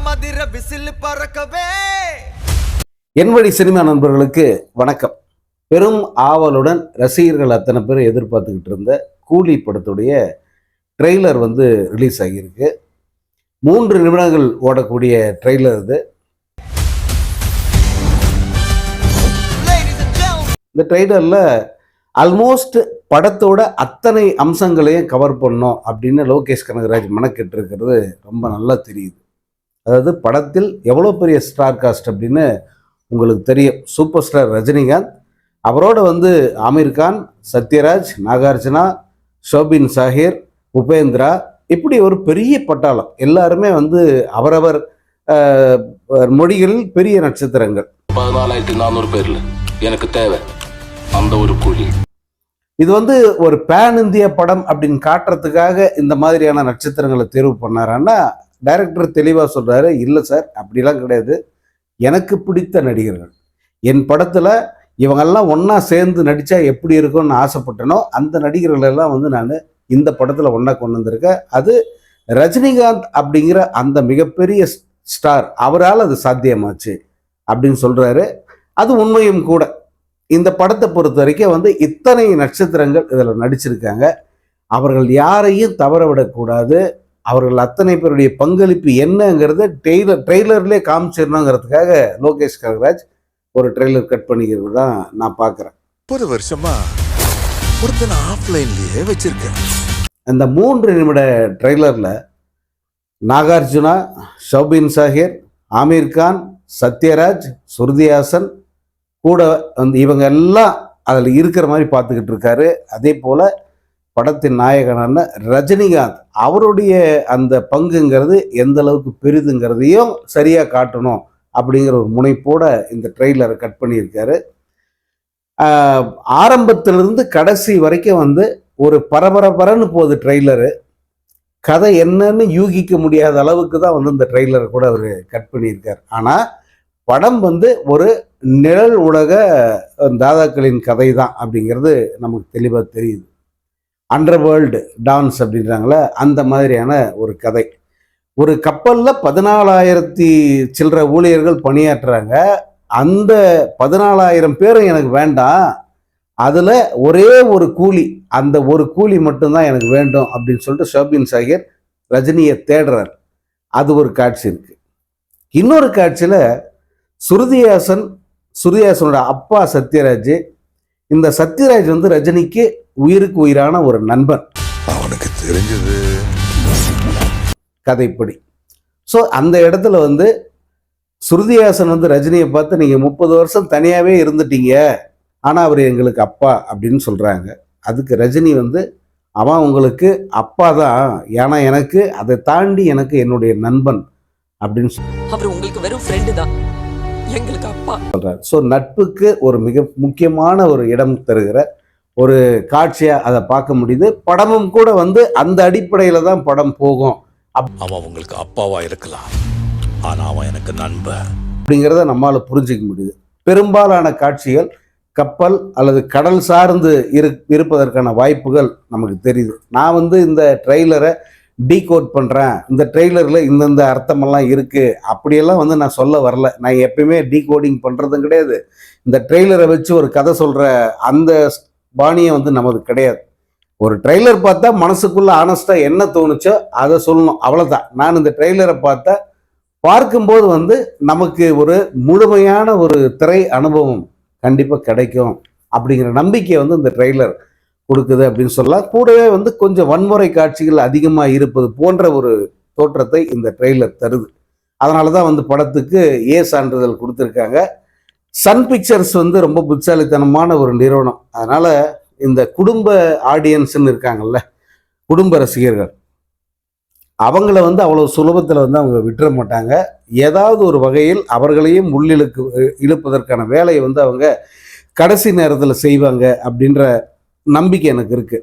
அரங்கமதிர whistle பறக்கவே. என் வழி cinema நண்பர்களுக்கு வணக்கம். பெரும் ஆவலுடன் ரசிகர்கள் அத்தனை பேர் எதிர்பார்த்துக்கிட்டு இருந்த கூலி படத்துடைய ட்ரெய்லர் வந்து ரிலீஸ் ஆகியிருக்கு. மூன்று நிமிடங்கள் ஓடக்கூடிய ட்ரெய்லர் இது. இந்த ட்ரெய்லரில் ஆல்மோஸ்ட் படத்தோட அத்தனை அம்சங்களையும் கவர் பண்ணோம் அப்படின்னு லோகேஷ் கனகராஜ் மெனக்கெட்டு இருக்கிறது ரொம்ப நல்லா தெரியுது. அதாவது படத்தில் எவ்வளோ பெரிய ஸ்டார் காஸ்ட் அப்படின்னு உங்களுக்கு தெரியும். சூப்பர் ஸ்டார் ரஜினிகாந்த் அவரோட வந்து ஆமீர் கான் சத்யராஜ் நாகார்ஜுனா ஷோபின் சாஹிர் உபேந்திரா இப்படி ஒரு பெரிய பட்டாளம். எல்லாருமே வந்து அவரவர் மொழிகளில் பெரிய நட்சத்திரங்கள். பதினாலாயிரத்தி நானூறு பேர்ல எனக்கு தேவை அந்த ஒரு கூலி இது வந்து ஒரு பேன் இந்திய படம் அப்படின்னு காட்டுறதுக்காக இந்த மாதிரியான நட்சத்திரங்களை தேர்வு பண்ணாரான்னா டைரக்டர் தெளிவாக சொல்கிறாரு இல்லை சார் அப்படிலாம் கிடையாது. எனக்கு பிடித்த நடிகர்கள். என் படத்தில் இவங்கெல்லாம் ஒன்றா சேர்ந்து நடித்தா எப்படி இருக்கும்னு ஆசைப்பட்டனோ அந்த நடிகர்களெல்லாம் வந்து நான் இந்த படத்தில் ஒன்றா கொண்டு வந்திருக்கேன். அது ரஜினிகாந்த் அப்படிங்கிற அந்த மிகப்பெரிய ஸ்டார். அவரால் அது சாத்தியமாச்சு அப்படின்னு சொல்கிறாரு அது உண்மையும் கூட. இந்த படத்தை பொறுத்த வரைக்கும் வந்து இத்தனை நட்சத்திரங்கள் இதில் நடிச்சிருக்காங்க. அவர்கள் யாரையும் தவற விடக்கூடாது. அவர்கள் அத்தனை பேருடைய பங்களிப்பு என்னங்கிறத டெய்லர் ட்ரெய்லர்லேயே காமிச்சிடணுங்கிறதுக்காக லோகேஷ் கனகராஜ் ஒரு ட்ரெய்லர் கட் பண்ணிக்கிறது தான் நான் பார்க்குறேன். முப்பது வருஷமா ஒருத்தனை ஆஃப்லைன்லயே வச்சிருக்கேன். அந்த மூன்று நிமிட ட்ரெய்லரில் நாகார்ஜுனா ஷோபின் சாஹிர் ஆமீர் கான் சத்யராஜ் சுருதிஹாசன் கூட வந்து இவங்க எல்லாம் அதில் இருக்கிற மாதிரி பார்த்துக்கிட்டு இருக்காரு. அதே போல் படத்தின் நாயகனான ரஜினிகாந்த் அவருடைய அந்த பங்குங்கிறது எந்த அளவுக்கு பெரிதுங்கிறதையும் சரியாக காட்டணும் அப்படிங்கிற ஒரு முனைப்போட இந்த ட்ரெய்லரை கட் பண்ணியிருக்காரு. ஆரம்பத்திலிருந்து கடைசி வரைக்கும் வந்து ஒரு பரபரபரன்னு போகுது ட்ரெய்லரு. கதை என்னன்னு யூகிக்க முடியாத அளவுக்கு தான் வந்து இந்த ட்ரெய்லரை கூட அவர் கட் பண்ணியிருக்கார். ஆனால் படம் வந்து ஒரு நிழல் உலக தாதாக்களின் கதை தான் அப்படிங்கிறது நமக்கு தெளிவாக தெரியுது. அண்டர் வேர்ல்டு டான்ஸ் அப்படின்றாங்கள அந்த மாதிரியான ஒரு கதை. ஒரு கப்பலில் பதினாலாயிரத்தி சில்லற ஊழியர்கள் பணியாற்றுறாங்க. அந்த பதினாலாயிரம் பேரும் எனக்கு வேண்டாம். அதில் ஒரே ஒரு கூலி அந்த ஒரு கூலி மட்டும்தான் எனக்கு வேண்டும் அப்படின்னு சொல்லிட்டு ஷோபின் சாகிர் ரஜினியை தேடுறார். அது ஒரு காட்சி இருக்குது இன்னொரு காட்சியில் சுருதிஹாசன் சுருதிஹாசனோட அப்பா சத்யராஜ் இந்த சத்யராஜ் வந்து ரஜினிக்கு உயிருக்கு உயிரான ஒரு நண்பன். அவனுக்கு தெரிஞ்சது. கதைப்படி. ஸோ அந்த இடத்துல வந்து சுருதிஹாசன் வந்து ரஜினியை பார்த்து நீங்கள் முப்பது வருஷம் தனியாகவே இருந்துட்டீங்க. ஆனால் அவர் எங்களுக்கு அப்பா அப்படின்னு சொல்கிறாங்க அதுக்கு ரஜினி வந்து அவன் உங்களுக்கு அப்பா தான். ஏன்னா எனக்கு அதை தாண்டி எனக்கு என்னுடைய நண்பன் அப்படின்னு அவர் உங்களுக்கு வெறும் ஃப்ரெண்டு தான். எங்களுக்கு அப்பா சொல்கிறார் ஸோ நட்புக்கு ஒரு மிக முக்கியமான ஒரு இடம் தருகிற ஒரு காட்சியாக அதை பார்க்க முடியுது. படமும் கூட வந்து அந்த அடிப்படையில் தான் படம் போகும். அவன் உங்களுக்கு அப்பாவா இருக்கலாம். ஆனா அவன் எனக்கு நண்பன். அப்படிங்கிறத நம்மால் புரிஞ்சிக்க முடியுது. பெரும்பாலான காட்சிகள் கப்பல் அல்லது கடல் சார்ந்து இரு இருப்பதற்கான வாய்ப்புகள் நமக்கு தெரியுது. நான் வந்து இந்த ட்ரெய்லரை டீகோட் பண்ணுறேன் இந்த ட்ரெய்லரில் இந்தந்த அர்த்தமெல்லாம் இருக்குது அப்படியெல்லாம் வந்து நான் சொல்ல வரல. நான் எப்பயுமே டீகோடிங் பண்ணுறதும் கிடையாது. இந்த ட்ரெய்லரை வச்சு ஒரு கதை சொல்கிற அந்த பாணியை வந்து நமது கிடையாது. ஒரு ட்ரெய்லர் பார்த்தா மனசுக்குள்ளே ஆனஸ்ட்டாக என்ன தோணுச்சோ அதை சொல்லணும். அவ்வளோதான் நான் இந்த ட்ரெய்லரை பார்த்தா பார்க்கும்போது வந்து நமக்கு ஒரு முழுமையான ஒரு திரை அனுபவம் கண்டிப்பாக கிடைக்கும் அப்படிங்கிற நம்பிக்கை வந்து இந்த ட்ரெய்லர் கொடுக்குது அப்படின்னு சொல்லலாம். கூடவே வந்து கொஞ்சம் வன்முறை காட்சிகள் அதிகமாக இருப்பது போன்ற ஒரு தோற்றத்தை இந்த ட்ரெய்லர் தருது. அதனால தான் வந்து படத்துக்கு ஏ சான்றிதழ் கொடுத்துருக்காங்க. சன் பிக்சர்ஸ் வந்து ரொம்ப புத்திசாலித்தனமான ஒரு நிறுவனம். அதனால் இந்த குடும்ப ஆடியன்ஸ்ன்னு இருக்காங்கல்ல குடும்ப ரசிகர்கள் அவங்கள வந்து அவ்வளோ சுலபத்தில் வந்து அவங்க விட்டுற மாட்டாங்க. ஏதாவது ஒரு வகையில் அவர்களையும் உள்ளிழுக்கு இழுப்பதற்கான வேலையை வந்து அவங்க கடைசி நேரத்தில் செய்வாங்க அப்படின்ற நம்பிக்கை எனக்கு இருக்கு.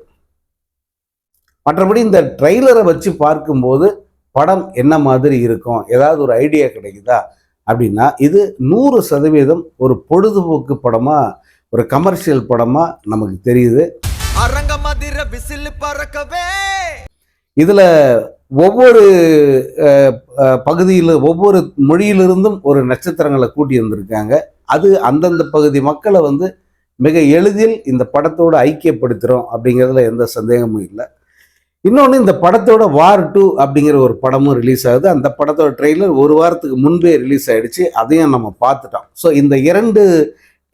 மற்றபடி இந்த ட்ரெய்லரை வச்சு பார்க்கும்போது படம் என்ன மாதிரி இருக்கும்? ஏதாவது ஒரு ஐடியா கிடைக்குதா? அப்படின்னா இது நூறு சதவீதம் ஒரு பொழுதுபோக்கு படமா ஒரு கமர்ஷியல் படமா நமக்கு தெரியுது. அரங்கமதிர விசில் பறக்கவே. இதுல ஒவ்வொரு பகுதியில் ஒவ்வொரு மொழியிலிருந்தும் ஒரு நட்சத்திரங்களை கூட்டி வந்திருக்காங்க. அது அந்தந்த பகுதி மக்களை வந்து மிக எளிதில் இந்த படத்தோட ஐக்கியப்படுத்துகிறோம் அப்படிங்கிறதுல எந்த சந்தேகமும் இல்லை. இன்னொன்று இந்த படத்தோட வார் டூ அப்படிங்கிற ஒரு படமும் ரிலீஸ் ஆகுது. அந்த படத்தோட ட்ரெய்லர் ஒரு வாரத்துக்கு முன்பே ரிலீஸ் ஆகிடுச்சு அதையும் நம்ம பார்த்துட்டோம். ஸோ இந்த இரண்டு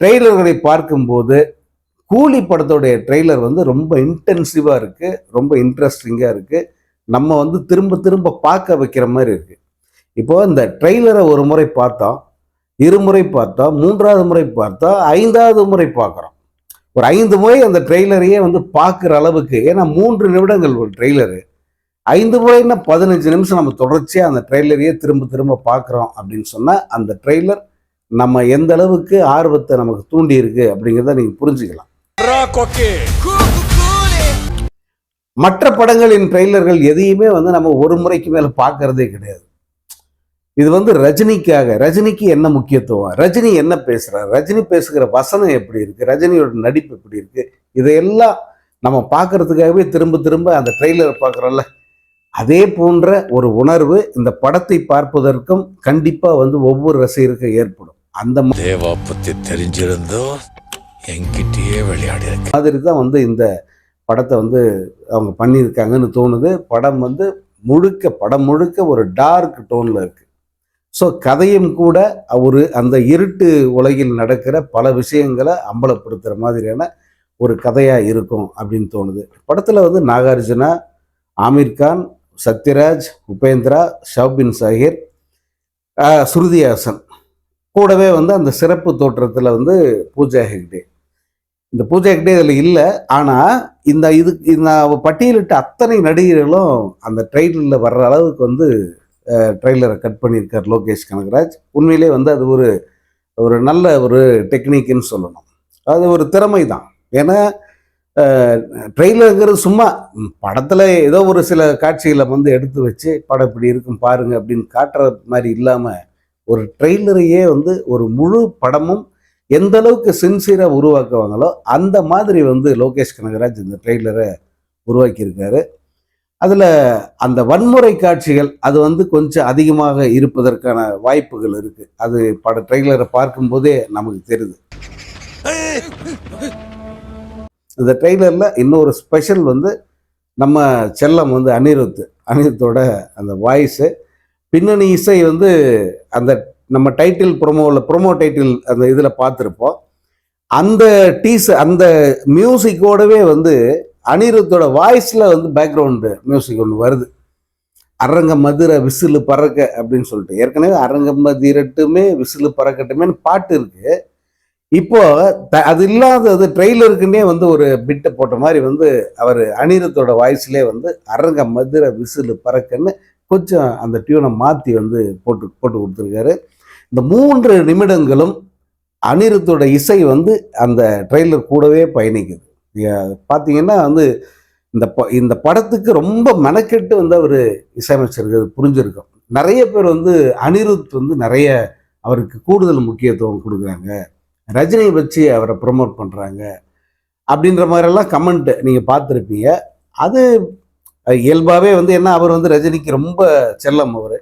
ட்ரெய்லர்களை பார்க்கும்போது கூலி படத்தோடைய ட்ரெய்லர் வந்து ரொம்ப இன்டென்சிவாக இருக்குது ரொம்ப இன்ட்ரெஸ்டிங்காக இருக்குது நம்ம வந்து திரும்ப திரும்ப பார்க்க வைக்கிற மாதிரி இருக்குது இப்போது இந்த ட்ரெய்லரை ஒரு முறை பார்த்தோம். இருமுறை பார்த்தா மூன்றாவது முறை பார்த்தா ஐந்தாவது முறை பார்க்குறோம். ஒரு ஐந்து முறை அந்த ட்ரெய்லரையே வந்து பார்க்குற அளவுக்கு ஏன்னா மூன்று நிமிடங்கள் ஒரு ட்ரெய்லரு. ஐந்து முறைன்னா பதினஞ்சு நிமிஷம் நம்ம தொடர்ச்சியாக அந்த ட்ரெய்லரையே திரும்ப திரும்ப பார்க்குறோம் அப்படின்னு சொன்னால் அந்த ட்ரெய்லர் நம்ம எந்த அளவுக்கு ஆர்வத்தை நமக்கு தூண்டி இருக்கு அப்படிங்கிறத நீங்கள் புரிஞ்சுக்கலாம். மற்ற படங்களின் ட்ரெய்லர்கள் எதையுமே வந்து நம்ம ஒரு முறைக்கு மேலே பார்க்கறதே கிடையாது. இது வந்து ரஜினிக்காக ரஜினிக்கு என்ன முக்கியத்துவம்? ரஜினி என்ன பேசுறார்? ரஜினி பேசுகிற வசனம் எப்படி இருக்கு? ரஜினியோட நடிப்பு எப்படி இருக்கு? இதையெல்லாம் நம்ம பார்க்கறதுக்காகவே திரும்ப திரும்ப அந்த ட்ரெய்லரை பார்க்குறோம்ல. அதே போன்ற ஒரு உணர்வு இந்த படத்தை பார்ப்பதற்கும் கண்டிப்பாக வந்து ஒவ்வொரு ரசிகருக்கும் ஏற்படும். அந்த தேவா பத்தி தெரிஞ்சிருந்தோ என்கிட்டயே விளையாடி மாதிரி தான் வந்து இந்த படத்தை வந்து அவங்க பண்ணியிருக்காங்கன்னு தோணுது. படம் வந்து முழுக்க படம் முழுக்க ஒரு டார்க் டோனில் இருக்கு. ஸோ கதையும் கூட ஒரு அந்த இருட்டு உலகில் நடக்கிற பல விஷயங்களை அம்பலப்படுத்துகிற மாதிரியான ஒரு கதையாக இருக்கும் அப்படின்னு தோணுது. படத்தில் வந்து நாகார்ஜுனா ஆமீர்கான் சத்யராஜ் உபேந்திரா ஷவ்பின் சாஹிர் ஸ்ருதிஹாசன் கூடவே வந்து அந்த சிறப்பு தோற்றத்தில் வந்து பூஜா ஹெக்டே. இந்த பூஜா ஹெக்டே இதில் இல்லை. ஆனால் இந்த இது இந்த பட்டியலிட்ட அத்தனை நடிகர்களும் அந்த ட்ரெயினில் வர்ற அளவுக்கு வந்து ட்ரெய்லரை கட் பண்ணியிருக்கார் லோகேஷ் கனகராஜ். உண்மையிலே வந்து அது ஒரு ஒரு நல்ல ஒரு டெக்னிக்குன்னு சொல்லணும். அது ஒரு திறமை தான் ஏன்னா ட்ரெய்லருங்கிறது சும்மா படத்தில் ஏதோ ஒரு சில காட்சிகளை வந்து எடுத்து வச்சு படம் இப்படி இருக்கும் பாருங்க அப்படின்னு காட்டுற மாதிரி இல்லாமல் ஒரு ட்ரெய்லரையே வந்து ஒரு முழு படமும் எந்த அளவுக்கு சின்சியராக உருவாக்குவாங்களோ அந்த மாதிரி வந்து லோகேஷ் கனகராஜ் இந்த ட்ரெய்லரை உருவாக்கியிருக்காரு. அதில் அந்த வன்முறை காட்சிகள் அது வந்து கொஞ்சம் அதிகமாக இருப்பதற்கான வாய்ப்புகள் இருக்குது அது பட ட்ரெய்லரை பார்க்கும்போதே நமக்கு தெரியுது. இந்த ட்ரெய்லரில் இன்னொரு ஸ்பெஷல் வந்து நம்ம செல்லம் வந்து அனிருத் அனிருத்தோட அந்த வாய்ஸு பின்னணி இசை வந்து அந்த நம்ம டைட்டில் ப்ரொமோவில் ப்ரொமோ டைட்டில் அந்த இதில் பார்த்துருப்போம். அந்த டீஸ் அந்த மியூசிக்கோடவே வந்து அனிருத்தோட வாய்ஸில் வந்து பேக்ரவுண்டு மியூசிக் ஒன்று வருது. அரங்க மதுர விசிலு பறக்க அப்படின்னு சொல்லிட்டு. ஏற்கனவே அரங்க மதிரட்டுமே விசிலு பறக்கட்டுமேன்னு பாட்டு இருக்கு. இப்போ த- அது இல்லாதது ட்ரெய்லருக்குன்னே வந்து ஒரு பிட்டை போட்ட மாதிரி வந்து அவர் அனிருத்தோட வாய்ஸ்லேயே வந்து அரங்க மதுர விசிலு பறக்கன்னு கொஞ்சம் அந்த டியூனை மாற்றி வந்து போட்டு போட்டு கொடுத்துருக்காரு. இந்த மூன்று நிமிடங்களும் அனிருத்தோட இசை வந்து அந்த ட்ரெய்லர் கூடவே பயணிக்குது. பார்த்தீங்கன்னா வந்து இந்த ப இந்த படத்துக்கு ரொம்ப மெனக்கெட்டு வந்து அவர் இசையமைச்சிருக்கிறது புரிஞ்சிருக்கும். நிறைய பேர் வந்து அனிருத் வந்து நிறைய அவருக்கு கூடுதல் முக்கியத்துவம் கொடுக்குறாங்க. ரஜினியை வச்சு அவரை ப்ரொமோட் பண்ணுறாங்க அப்படின்ற மாதிரிலாம் கமெண்ட் நீங்கள் பார்த்துருப்பீங்க. அது இயல்பாகவே வந்து என்ன அவர் வந்து ரஜினிக்கு ரொம்ப செல்லம் அவர்.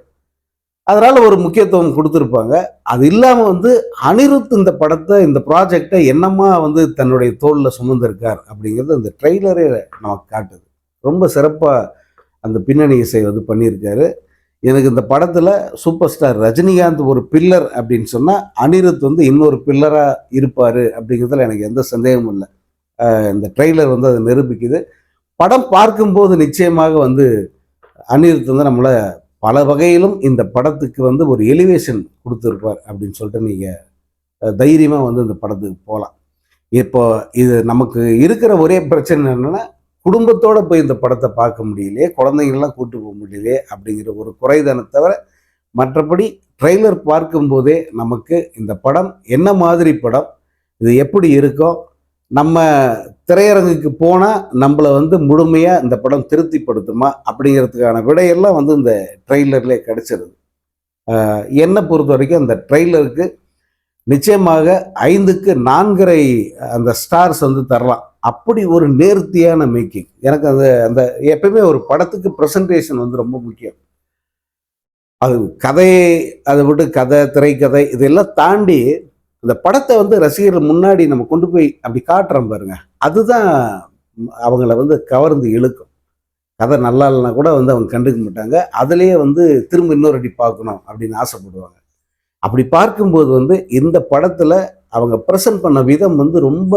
அதனால் ஒரு முக்கியத்துவம் கொடுத்துருப்பாங்க. அது இல்லாமல் வந்து அனிருத் இந்த படத்தை இந்த ப்ராஜெக்டை என்னம்மா வந்து தன்னுடைய தோளில் சுமந்திருக்கார் அப்படிங்கிறது அந்த ட்ரெய்லரே நமக்கு காட்டுது. ரொம்ப சிறப்பாக அந்த பின்னணி இசை வந்து பண்ணியிருக்காரு. எனக்கு இந்த படத்தில் சூப்பர் ஸ்டார் ரஜினிகாந்த் ஒரு பில்லர் அப்படின்னு சொன்னால் அனிருத் வந்து இன்னொரு பில்லராக இருப்பார் அப்படிங்கிறதுல எனக்கு எந்த சந்தேகமும் இல்லை. இந்த ட்ரெய்லர் வந்து அதை நிரூபிக்குது. படம் பார்க்கும்போது நிச்சயமாக வந்து அனிருத் வந்து நம்மளை பல வகையிலும் இந்த படத்துக்கு வந்து ஒரு எலிவேஷன் கொடுத்துருப்பார் அப்படின்னு சொல்லிட்டு நீங்கள் தைரியமாக வந்து இந்த படத்துக்கு போகலாம் இப்போ இது நமக்கு இருக்கிற ஒரே பிரச்சனை என்னென்னா குடும்பத்தோடு போய் இந்த படத்தை பார்க்க முடியலையே குழந்தைங்கள்லாம் கூட்டு போக முடியலையே அப்படிங்கிற ஒரு குறைதானே தவிர மற்றபடி ட்ரெய்லர் பார்க்கும்போதே நமக்கு இந்த படம் என்ன மாதிரி படம் இது எப்படி இருக்கோ நம்ம திரையரங்குக்கு போனால் நம்மளை வந்து முழுமையாக இந்த படம் திருப்திப்படுத்துமா அப்படிங்கிறதுக்கான விடையெல்லாம் வந்து இந்த ட்ரெய்லர்லேயே கிடச்சிருது. என்னை பொறுத்த வரைக்கும் அந்த ட்ரெய்லருக்கு நிச்சயமாக ஐந்துக்கு நான்கரை அந்த ஸ்டார்ஸ் வந்து தரலாம். அப்படி ஒரு நேர்த்தியான மேக்கிங் எனக்கு அந்த அந்த எப்பயுமே ஒரு படத்துக்கு ப்ரெசன்டேஷன் வந்து ரொம்ப முக்கியம். அது கதை அதை விட்டு கதை திரைக்கதை இதெல்லாம் தாண்டி அந்த படத்தை வந்து ரசிகர்கள் முன்னாடி நம்ம கொண்டு போய் அப்படி காட்டுறோம் பாருங்க. அதுதான் அவங்கள வந்து கவர்ந்து இழுக்கும். கதை நல்லா இல்லைனா கூட வந்து அவங்க கண்டுக்க மாட்டாங்க. அதுலேயே வந்து திரும்ப இன்னொரு அடி பார்க்கணும் அப்படின்னு ஆசைப்படுவாங்க. அப்படி பார்க்கும்போது வந்து இந்த படத்தில் அவங்க ப்ரெசன்ட் பண்ண விதம் வந்து ரொம்ப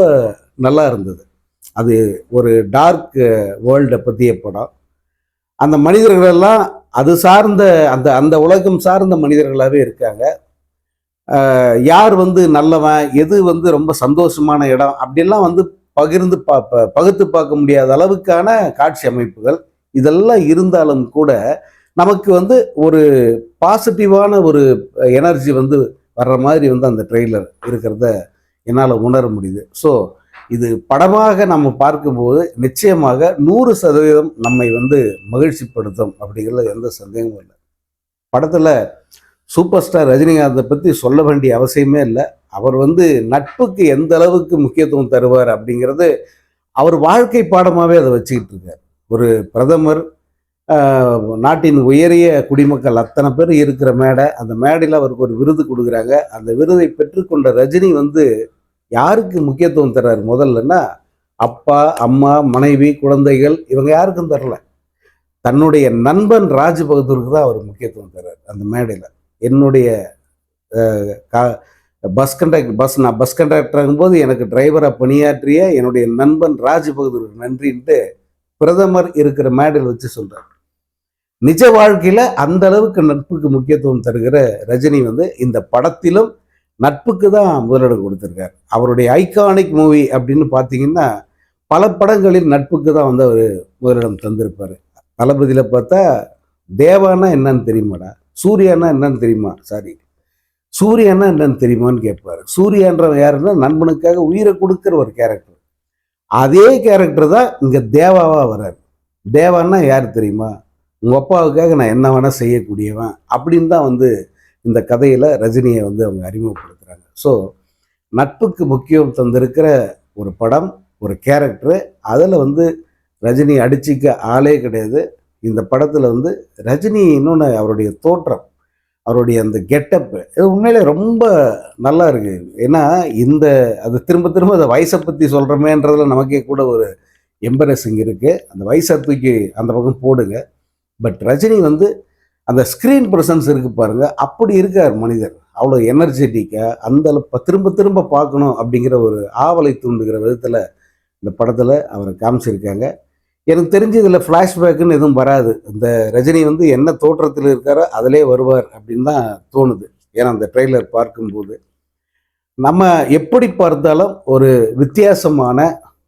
நல்லா இருந்தது. அது ஒரு டார்க் வேர்ல்டை பற்றிய படம். அந்த மனிதர்களெல்லாம் அது சார்ந்த அந்த அந்த உலகம் சார்ந்த மனிதர்களாகவே இருக்காங்க. யார் வந்து நல்லவன் எது வந்து ரொம்ப சந்தோஷமான இடம் அப்படிலாம் வந்து பகிர்ந்து பா ப- பகுத்து பார்க்க முடியாத அளவுக்கான காட்சி அமைப்புகள் இதெல்லாம் இருந்தாலும் கூட நமக்கு வந்து ஒரு பாசிட்டிவான ஒரு எனர்ஜி வந்து வர்ற மாதிரி வந்து அந்த ட்ரெய்லர் இருக்கிறத என்னால் உணர முடியுது. ஸோ இது படமாக நம்ம பார்க்கும்போது நிச்சயமாக நூறு சதவீதம் நம்மை வந்து மகிழ்ச்சிப்படுத்தும் அப்படிங்கிறது எந்த சந்தேகமும் இல்லை. படத்தில் சூப்பர் ஸ்டார் ரஜினிகாந்தை பற்றி சொல்ல வேண்டிய அவசியமே இல்லை. அவர் வந்து நட்புக்கு எந்த அளவுக்கு முக்கியத்துவம் தருவார் அப்படிங்கிறது அவர் வாழ்க்கை பாடமாகவே அதை வச்சுக்கிட்டு இருக்கார். ஒரு பிரதமர் நாட்டின் உயரிய குடிமக்கள் அத்தனை பேர் இருக்கிற மேடை அந்த மேடையில் அவருக்கு ஒரு விருது கொடுக்குறாங்க. அந்த விருதை பெற்றுக்கொண்ட ரஜினி வந்து யாருக்கு முக்கியத்துவம் தர்றாரு முதல்லன்னா அப்பா அம்மா மனைவி குழந்தைகள் இவங்க யாருக்கும் தரல. தன்னுடைய நண்பன் ராஜ் பகதூருக்கு தான் அவர் முக்கியத்துவம் தர்றார் அந்த மேடையில். என்னுடைய கா- பஸ் கண்டக்ட் பஸ் நான் பஸ் கண்டக்டர் போது எனக்கு டிரைவராக பணியாற்றிய என்னுடைய நண்பன் ராஜ் பகதூருக்கு நன்றின்ட்டு பிரதமர் இருக்கிற மேடல் வச்சு சொல்றாரு. நிஜ வாழ்க்கையில அந்த அளவுக்கு நட்புக்கு முக்கியத்துவம் தருகிற ரஜினி வந்து இந்த படத்திலும் நட்புக்கு தான் முதலிடம் கொடுத்துருக்கார். அவருடைய ஐகானிக் மூவி அப்படின்னு பார்த்தீங்கன்னா பல படங்களில் நட்புக்கு தான் வந்து அவர் முதலிடம் தந்திருப்பார். தளபதியில் பார்த்தா தேவானா என்னன்னு தெரியுமாடா? சூர்யானா என்னன்னு தெரியுமா? சாரி. சூர்யானா என்னன்னு தெரியுமான்னு கேட்பாரு. சூர்யான்றவன் யாருன்னா நண்பனுக்காக உயிரை கொடுக்குற ஒரு கேரக்டர் அதே கேரக்டர் தான் இங்கே தேவாவா வர்றாரு தேவான்னா யார் தெரியுமா? உங்கள் அப்பாவுக்காக நான் என்ன வேணால் செய்யக்கூடியவன் அப்படின்னு தான் வந்து இந்த கதையில் ரஜினியை வந்து அவங்க அறிமுகப்படுத்துகிறாங்க ஸோ நட்புக்கு முக்கியம் தந்திருக்கிற ஒரு படம் ஒரு கேரக்டரு அதில் வந்து ரஜினி அடிச்சிக்க ஆளே கிடையாது. இந்த படத்தில் வந்து ரஜினி இன்னொன்று அவருடைய தோற்றம் அவருடைய அந்த கெட்டப்பு இது உண்மையிலே ரொம்ப நல்லா இருக்குது ஏன்னா இந்த அது திரும்ப திரும்ப அந்த வயசை பற்றி சொல்கிறோமேன்றதுல நமக்கே கூட ஒரு எம்பரசிங் இருக்குது அந்த வயசை தூக்கி அந்த பக்கம் போடுங்க. பட் ரஜினி வந்து அந்த ஸ்க்ரீன் ப்ரெசன்ஸ் இருக்கு பாருங்கள் அப்படி இருக்கார் மனிதர். அவ்வளோ எனர்ஜெட்டிக்காக அந்த திரும்ப திரும்ப பார்க்கணும் அப்படிங்கிற ஒரு ஆவலை தூண்டுகிற விதத்தில் இந்த படத்தில் அவரை காமிச்சிருக்காங்க. எனக்கு தெரிஞ்சு இதில் ஃப்ளாஷ்பேக்குன்னு எதுவும் வராது. இந்த ரஜினி வந்து என்ன தோற்றத்தில் இருக்காரோ அதிலே வருவார் அப்படின்னு தான் தோணுது. ஏன்னா அந்த ட்ரெய்லர் பார்க்கும்போது. நம்ம எப்படி பார்த்தாலும் ஒரு வித்தியாசமான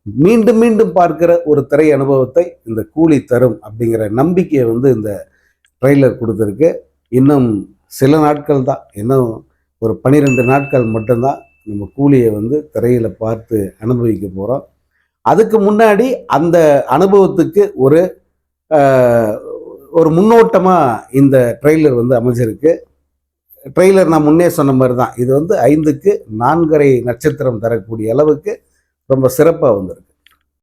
மீண்டும் மீண்டும் பார்க்கிற ஒரு திரை அனுபவத்தை இந்த கூலி தரும் அப்படிங்கிற நம்பிக்கையை வந்து இந்த ட்ரெய்லர் கொடுத்துருக்கு. இன்னும் சில நாட்கள் தான். இன்னும் ஒரு பன்னிரெண்டு நாட்கள் மட்டும்தான் நம்ம கூலியை வந்து திரையில் பார்த்து அனுபவிக்க போகிறோம் அதுக்கு முன்னாடி அந்த அனுபவத்துக்கு ஒரு ஒரு முன்னோட்டமாக இந்த ட்ரெய்லர் வந்து அமைஞ்சிருக்கு. ட்ரெய்லர் நான் முன்னே சொன்ன மாதிரி தான். இது வந்து ஐந்துக்கு நான்கரை நட்சத்திரம் தரக்கூடிய அளவுக்கு ரொம்ப சிறப்பாக வந்திருக்கு.